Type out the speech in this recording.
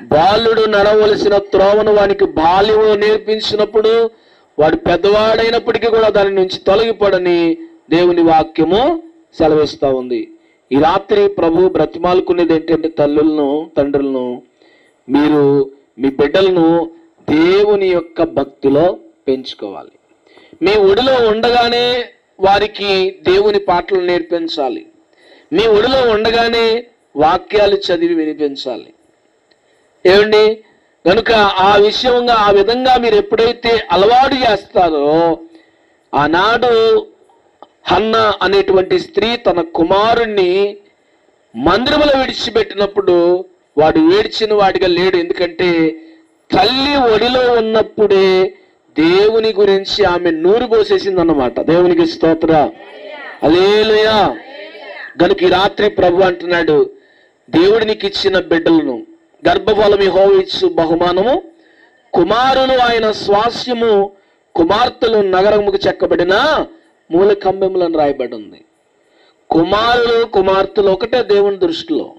బాలుడు నడవలసిన త్రోవను వానికి బాల్యము నేర్పించినప్పుడు వాడు పెద్దవాడైనప్పటికీ కూడా దాని నుంచి తొలగిపడని దేవుని వాక్యము సెలవిస్తూ ఉంది. ఈ రాత్రి ప్రభు బ్రతిమాలుకునేది ఏంటంటే తల్లులను తండ్రులను మీరు మీ బిడ్డలను దేవుని యొక్క భక్తిలో పెంచుకోవాలి. మీ ఒడిలో ఉండగానే వారికి దేవుని పాటలు నేర్పించాలి. మీ ఒడిలో ఉండగానే వాక్యాలు చదివి వినిపించాలి. ఏమండి? కనుక ఆ విషయంగా ఆ విధంగా మీరు ఎప్పుడైతే అలవాటు చేస్తారో ఆనాడు హన్న అనేటువంటి స్త్రీ తన కుమారుణ్ణి మందిరములో విడిచిపెట్టినప్పుడు వాడు ఏడ్చిన వాడిగా లేడు. ఎందుకంటే తల్లి ఒడిలో ఉన్నప్పుడే దేవుని గురించి ఆమె నూరు పోసేసింది అన్నమాట దేవునికి స్తోత్ర. అలేలుయా గనుక రాత్రి ప్రభు అంటున్నాడు దేవుడినికి నీకు ఇచ్చిన బిడ్డలను గర్భఫలం హోవిచ్చు బహుమానము. కుమారులు ఆయన స్వాస్యము కుమార్తెలు నగరముకు చెక్కబడిన మూల కంబెములను రాయబడి ఉంది కుమారులు కుమార్తెలు ఒకటే దేవుని దృష్టిలో.